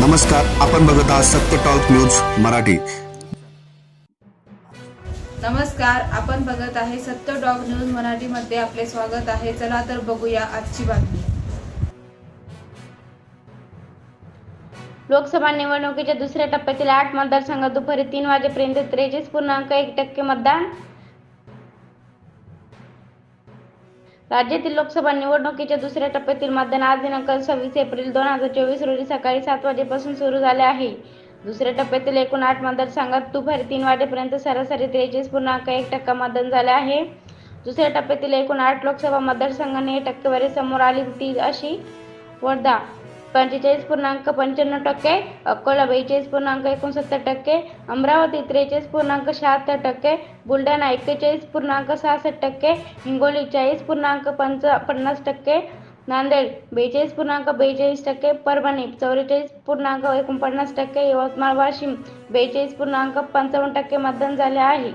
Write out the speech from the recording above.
नमस्कार आपण बघत आहात सत्य टॉक न्यूज मराठी. नमस्कार आपण बघत आहे सत्य डॉग न्यूज मराठीमध्ये आपले स्वागत आहे. चला तर बघूया आजची बातमी. लोकसभा निवडणुकीच्या दुसऱ्या टप्प्यातील आठ मतदारसंघात दुपारी तीन वाजेपर्यंत त्रेचाळीस पूर्णांक एक टक्के मतदान राज्यातील लोकसभा निवडणुकीच्या दुसऱ्या टप्प्यातील मतदान आज दिनांक सव्वीस एप्रिल दोन हजार चोवीस रोजी सकाळी सात वाजेपासून सुरू झाले आहे. दुसऱ्या टप्प्यातील एकूण आठ मतदारसंघात दुपारी तीन वाजेपर्यंत सरासरी त्रेचाळीस पूर्णांक एक टक्का मतदान झाले आहे. दुसऱ्या टप्प्यातील एकूण आठ लोकसभा मतदारसंघाने टक्केवारी समोर आली होती अशी वर्धा पंचेचाळीस पूर्णांक पंच्याण्णव टक्के अकोला बेचाळीस पूर्णांक एकोणसत्तर टक्के अमरावती त्रेचाळीस पूर्णांक शहात्तर टक्के बुलढाणा एक्केचाळीस पूर्णांक सहासष्ट टक्के हिंगोली चाळीस पूर्णांक पंच पन्नास टक्के नांदेड बेचाळीस पूर्णांक बेचाळीस टक्के परभणी चौवेचाळीस पूर्णांक एकोणपन्नास टक्के यवतमाळ वाशिम बेचाळीस पूर्णांक पंचावन्न टक्के मतदान झाले आहे.